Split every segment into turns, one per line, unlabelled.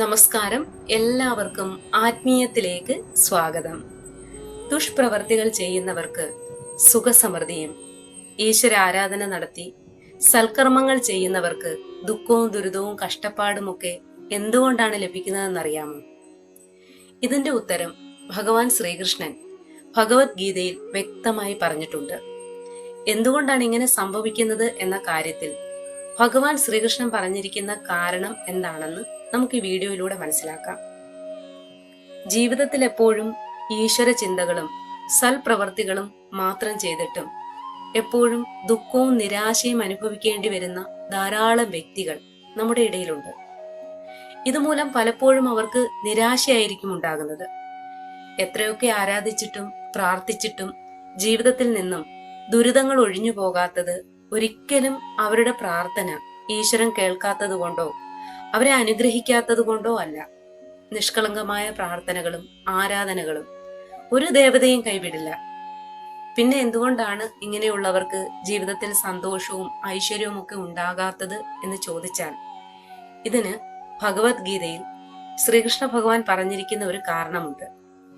നമസ്കാരം. എല്ലാവർക്കും ആത്മീയത്തിലേക്ക് സ്വാഗതം. ദുഷ്പ്രവർത്തികൾ ചെയ്യുന്നവർക്ക് സുഖസമൃദ്ധിയും ഈശ്വര ആരാധന നടത്തി സൽക്കർമ്മങ്ങൾ ചെയ്യുന്നവർക്ക് ദുഃഖവും ദുരിതവും കഷ്ടപ്പാടുമൊക്കെ എന്തുകൊണ്ടാണ് ലഭിക്കുന്നതെന്നറിയാമോ? ഇതിന്റെ ഉത്തരം ഭഗവാൻ ശ്രീകൃഷ്ണൻ ഭഗവത്ഗീതയിൽ വ്യക്തമായി പറഞ്ഞിട്ടുണ്ട്. എന്തുകൊണ്ടാണ് ഇങ്ങനെ സംഭവിക്കുന്നത് എന്ന കാര്യത്തിൽ ഭഗവാൻ ശ്രീകൃഷ്ണൻ പറഞ്ഞിരിക്കുന്ന കാരണം എന്താണെന്ന് നമുക്ക് ഈ വീഡിയോയിലൂടെ മനസ്സിലാക്കാം. ജീവിതത്തിൽ എപ്പോഴും ഈശ്വര ചിന്തകളും സൽപ്രവർത്തികളും മാത്രം ചെയ്തിട്ടും എപ്പോഴും ദുഃഖവും നിരാശയും അനുഭവിക്കേണ്ടി വരുന്ന ധാരാളം വ്യക്തികൾ നമ്മുടെ ഇടയിലുണ്ട്. ഇതുമൂലം പലപ്പോഴും അവർക്ക് നിരാശയായിരിക്കും ഉണ്ടാകുന്നത്. എത്രയൊക്കെ ആരാധിച്ചിട്ടും പ്രാർത്ഥിച്ചിട്ടും ജീവിതത്തിൽ നിന്നും ദുരിതങ്ങൾ ഒഴിഞ്ഞു പോകാത്തത് ഒരിക്കലും അവരുടെ പ്രാർത്ഥന ഈശ്വരൻ കേൾക്കാത്തത് കൊണ്ടോ അവരെ അനുഗ്രഹിക്കാത്തത് കൊണ്ടോ അല്ല. നിഷ്കളങ്കമായ പ്രാർത്ഥനകളും ആരാധനകളും ഒരു ദേവതയും കൈവിടില്ല. പിന്നെ എന്തുകൊണ്ടാണ് ഇങ്ങനെയുള്ളവർക്ക് ജീവിതത്തിൽ സന്തോഷവും ഐശ്വര്യവും ഒക്കെ ഉണ്ടാകാത്തത് എന്ന് ചോദിച്ചാൽ ഇതിന് ഭഗവത്ഗീതയിൽ ശ്രീകൃഷ്ണ ഭഗവാൻ പറഞ്ഞിരിക്കുന്ന ഒരു കാരണമുണ്ട്.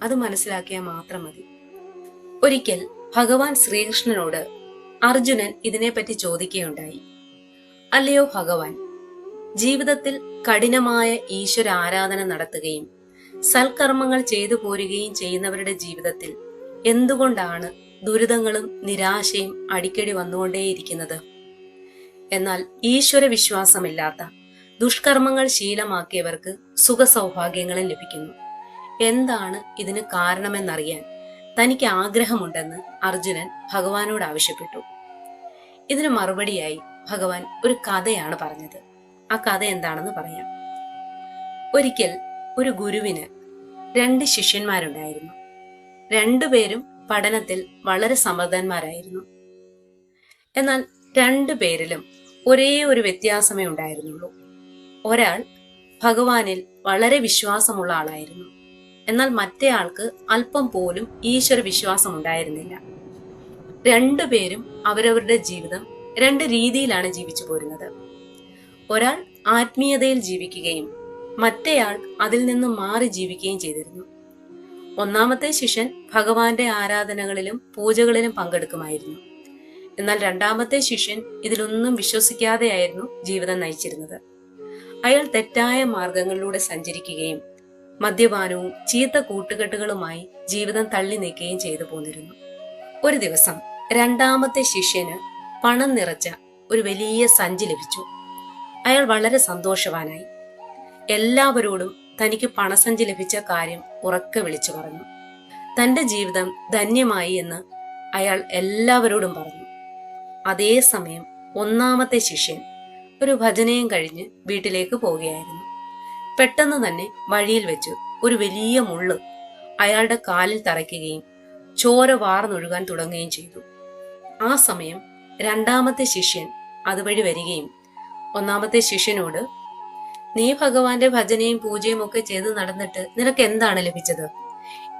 അത് മനസ്സിലാക്കിയാൽ മാത്രം മതി. ഒരിക്കൽ ഭഗവാൻ ശ്രീകൃഷ്ണനോട് അർജുനൻ ഇതിനെപ്പറ്റി ചോദിക്കുകയുണ്ടായി. അല്ലയോ ഭഗവാൻ ജീവിതത്തിൽ കഠിനമായ ഈശ്വര ആരാധന നടത്തുകയും സൽക്കർമ്മങ്ങൾ ചെയ്തു പോരുകയും ചെയ്യുന്നവരുടെ ജീവിതത്തിൽ എന്തുകൊണ്ടാണ് ദുരിതങ്ങളും നിരാശയും അടിക്കടി വന്നുകൊണ്ടേയിരിക്കുന്നത്? എന്നാൽ ഈശ്വര വിശ്വാസമില്ലാത്ത ദുഷ്കർമ്മങ്ങൾ ശീലമാക്കിയവർക്ക് സുഖ സൗഭാഗ്യങ്ങളും ലഭിക്കുന്നു. എന്താണ് ഇതിന് കാരണമെന്നറിയാൻ തനിക്ക് ആഗ്രഹമുണ്ടെന്ന് അർജുനൻ ഭഗവാനോട് ആവശ്യപ്പെട്ടു. ഇതിന് മറുപടിയായി ഭഗവാൻ ഒരു കഥയാണ് പറഞ്ഞത്. ആ കഥ എന്താണെന്ന് പറയാം. ഒരിക്കൽ ഒരു ഗുരുവിന് രണ്ട് ശിഷ്യന്മാരുണ്ടായിരുന്നു. രണ്ടുപേരും പഠനത്തിൽ വളരെ സമർത്ഥന്മാരായിരുന്നു എന്നാൽ രണ്ടു പേരിലും ഒരേ ഒരു വ്യത്യാസമേ ഉണ്ടായിരുന്നുള്ളൂ. ഒരാൾ ഭഗവാനിൽ വളരെ വിശ്വാസമുള്ള ആളായിരുന്നു. എന്നാൽ മറ്റേ ആൾക്ക് അല്പം പോലും ഈശ്വര വിശ്വാസം ഉണ്ടായിരുന്നില്ല. രണ്ടുപേരും അവരവരുടെ ജീവിതം രണ്ട് രീതിയിലാണ് ജീവിച്ചു പോരുന്നത്. ഒരാൾ ആത്മീയതയിൽ ജീവിക്കുകയും മറ്റേയാൾ അതിൽ നിന്ന് മാറി ജീവിക്കുകയും ചെയ്തിരുന്നു. ഒന്നാമത്തെ ശിഷ്യൻ ഭഗവാന്റെ ആരാധനകളിലും പൂജകളിലും പങ്കെടുക്കുമായിരുന്നു. എന്നാൽ രണ്ടാമത്തെ ശിഷ്യൻ ഇതിലൊന്നും വിശ്വസിക്കാതെയായിരുന്നു ജീവിതം നയിച്ചിരുന്നത്. അയാൾ തെറ്റായ മാർഗങ്ങളിലൂടെ സഞ്ചരിക്കുകയും മദ്യപാനവും ചീത്ത കൂട്ടുകെട്ടുകളുമായി ജീവിതം തള്ളി നീക്കുകയും ചെയ്തു പോന്നിരുന്നു. ഒരു ദിവസം രണ്ടാമത്തെ ശിഷ്യന് പണം നിറച്ച ഒരു വലിയ സഞ്ചി ലഭിച്ചു. അയാൾ വളരെ സന്തോഷവാനായി. എല്ലാവരോടും തനിക്ക് പണസഞ്ചി ലഭിച്ച കാര്യം ഉറക്കെ വിളിച്ചു പറഞ്ഞു. തന്റെ ജീവിതം ധന്യമായി എന്ന് അയാൾ എല്ലാവരോടും പറഞ്ഞു. അതേസമയം ഒന്നാമത്തെ ശിഷ്യൻ ഒരു ഭജനയും കഴിഞ്ഞ് വീട്ടിലേക്ക് പോവുകയായിരുന്നു. പെട്ടെന്ന് തന്നെ വഴിയിൽ വെച്ച് ഒരു വലിയ മുള്ള് അയാളുടെ കാലിൽ തറയ്ക്കുകയും ചോര വാർന്നൊഴുകാൻ തുടങ്ങുകയും ചെയ്തു. ആ സമയം രണ്ടാമത്തെ ശിഷ്യൻ അതുവഴി വരികയും ഒന്നാമത്തെ ശിഷ്യനോട് നീ ഭഗവാന്റെ ഭജനയും പൂജയും ഒക്കെ ചെയ്ത് നടന്നിട്ട് നിനക്ക് എന്താണ് ലഭിച്ചത്?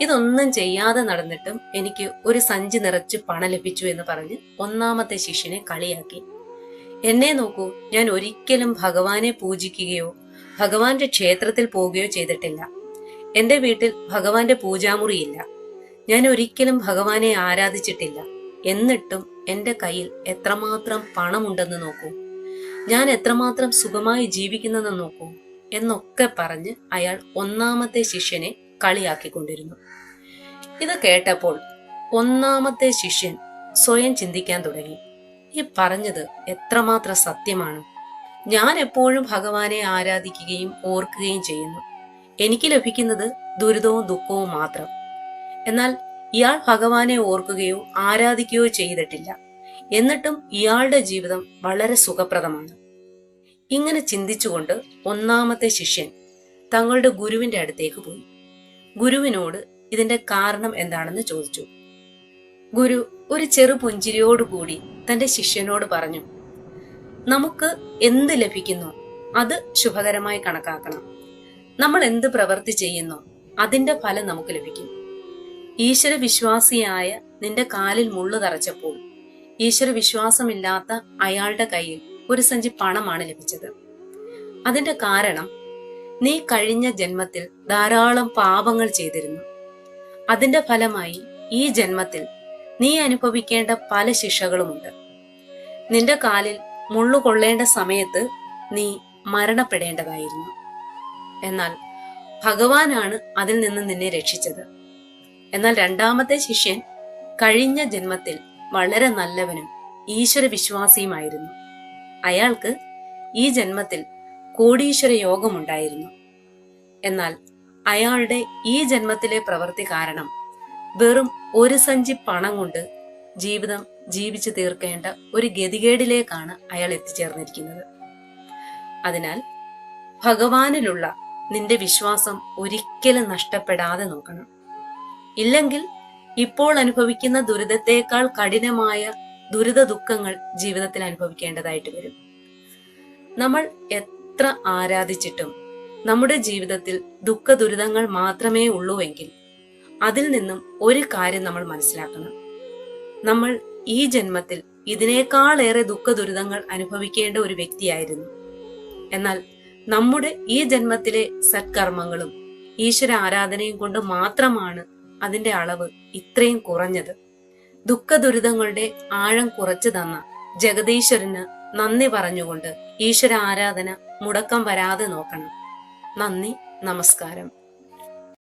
ഇതൊന്നും ചെയ്യാതെ നടന്നിട്ടും എനിക്ക് ഒരു സഞ്ചി നിറച്ച് പണം ലഭിച്ചു എന്ന് പറഞ്ഞ് ഒന്നാമത്തെ ശിഷ്യനെ കളിയാക്കി. എന്നെ നോക്കൂ ഞാൻ ഒരിക്കലും ഭഗവാനെ പൂജിക്കുകയോ ഭഗവാന്റെ ക്ഷേത്രത്തിൽ പോവുകയോ ചെയ്തിട്ടില്ല. എന്റെ വീട്ടിൽ ഭഗവാന്റെ പൂജാമുറിയില്ല. ഞാൻ ഒരിക്കലും ഭഗവാനെ ആരാധിച്ചിട്ടില്ല. എന്നിട്ടും എന്റെ കയ്യിൽ എത്രമാത്രം പണമുണ്ടെന്ന് നോക്കൂ. ഞാൻ എത്രമാത്രം സുഖമായി ജീവിക്കുന്നെന്ന് നോക്കൂ എന്നൊക്കെ പറഞ്ഞ് അയാൾ ഒന്നാമത്തെ ശിഷ്യനെ കളിയാക്കിക്കൊണ്ടിരുന്നു. ഇത് കേട്ടപ്പോൾ ഒന്നാമത്തെ ശിഷ്യൻ സ്വയം ചിന്തിക്കാൻ തുടങ്ങി. ഈ പറഞ്ഞത് എത്രമാത്രം സത്യമാണ്? ഞാൻ എപ്പോഴും ഭഗവാനെ ആരാധിക്കുകയും ഓർക്കുകയും ചെയ്യുന്നു. എനിക്ക് ലഭിക്കുന്നത് ദുരിതവും ദുഃഖവും മാത്രം. എന്നാൽ ഇയാൾ ഭഗവാനെ ഓർക്കുകയോ ആരാധിക്കുകയോ ചെയ്തിട്ടില്ല. എന്നിട്ടും ഇയാളുടെ ജീവിതം വളരെ സുഖപ്രദമാണ്. ഇങ്ങനെ ചിന്തിച്ചുകൊണ്ട് ഒന്നാമത്തെ ശിഷ്യൻ തങ്ങളുടെ ഗുരുവിന്റെ അടുത്തേക്ക് പോയി. ഗുരുവിനോട് ഇതിന്റെ കാരണം എന്താണെന്ന് ചോദിച്ചു. ഗുരു ഒരു ചെറു പുഞ്ചിരിയോടുകൂടി തന്റെ ശിഷ്യനോട് പറഞ്ഞു നമുക്ക് എന്ത് ലഭിക്കുന്നു? അത് ശുഭകരമായി കണക്കാക്കണം. നമ്മൾ എന്ത് പ്രവൃത്തി ചെയ്യുന്നു? അതിന്റെ ഫലം നമുക്ക് ലഭിക്കും. ഈശ്വര വിശ്വാസിയായ നിന്റെ കാലിൽ മുള്ളു തറച്ചപ്പോൾ ഈശ്വര വിശ്വാസമില്ലാത്ത അയാളുടെ കയ്യിൽ ഒരു സഞ്ചി പണമാണ് ലഭിച്ചത്. അതിന്റെ കാരണം നീ കഴിഞ്ഞ ജന്മത്തിൽ ധാരാളം പാപങ്ങൾ ചെയ്തിരുന്നു. അതിന്റെ ഫലമായി ഈ ജന്മത്തിൽ നീ അനുഭവിക്കേണ്ട പല ശിക്ഷകളുമുണ്ട്. നിന്റെ കാലിൽ മുള്ളു കൊള്ളേണ്ട സമയത്ത് നീ മരണപ്പെടേണ്ടതായിരുന്നു. എന്നാൽ ഭഗവാനാണ് അതിൽ നിന്ന് നിന്നെ രക്ഷിച്ചത്. എന്നാൽ രണ്ടാമത്തെ ശിഷ്യൻ കഴിഞ്ഞ ജന്മത്തിൽ വളരെ നല്ലവനും ഈശ്വര വിശ്വാസിയുമായിരുന്നു അയാൾക്ക് ഈ ജന്മത്തിൽ കോടീശ്വര യോഗമുണ്ടായിരുന്നു. എന്നാൽ അയാളുടെ ഈ ജന്മത്തിലെ പ്രവൃത്തി കാരണം വെറും ഒരു സഞ്ചി പണം കൊണ്ട് ജീവിതം ജീവിച്ചു തീർക്കേണ്ട ഒരു ഗതികേടിലേക്കാണ് അയാൾ എത്തിച്ചേർന്നിരിക്കുന്നത്. അതിനാൽ ഭഗവാനിലുള്ള നിന്റെ വിശ്വാസം ഒരിക്കലും നഷ്ടപ്പെടാതെ നോക്കണം. ഇല്ലെങ്കിൽ ഇപ്പോൾ അനുഭവിക്കുന്ന ദുരിതത്തേക്കാൾ കഠിനമായ ദുരിത ദുഃഖങ്ങൾ ജീവിതത്തിൽ അനുഭവിക്കേണ്ടതായിട്ട് വരും. നമ്മൾ എത്ര ആരാധിച്ചിട്ടും നമ്മുടെ ജീവിതത്തിൽ ദുഃഖ ദുരിതങ്ങൾ മാത്രമേ ഉള്ളൂവെങ്കിൽ അതിൽ നിന്നും ഒരു കാര്യം നമ്മൾ മനസ്സിലാക്കണം. നമ്മൾ ഈ ജന്മത്തിൽ ഇതിനേക്കാളേറെ ദുഃഖ ദുരിതങ്ങൾ അനുഭവിക്കേണ്ട ഒരു വ്യക്തിയായിരുന്നു. എന്നാൽ നമ്മുടെ ഈ ജന്മത്തിലെ സത്കർമ്മങ്ങളും ഈശ്വര ആരാധനയും കൊണ്ട് മാത്രമാണ് അതിന്റെ അളവ് ഇത്രയും കുറഞ്ഞത്. ദുഃഖ ദുരിതങ്ങളുടെ ആഴം കുറച്ചു തന്ന ജഗദീശ്വരന് നന്ദി പറഞ്ഞുകൊണ്ട് ഈശ്വര ആരാധന മുടക്കം വരാതെ നോക്കണം. നന്ദി നമസ്കാരം.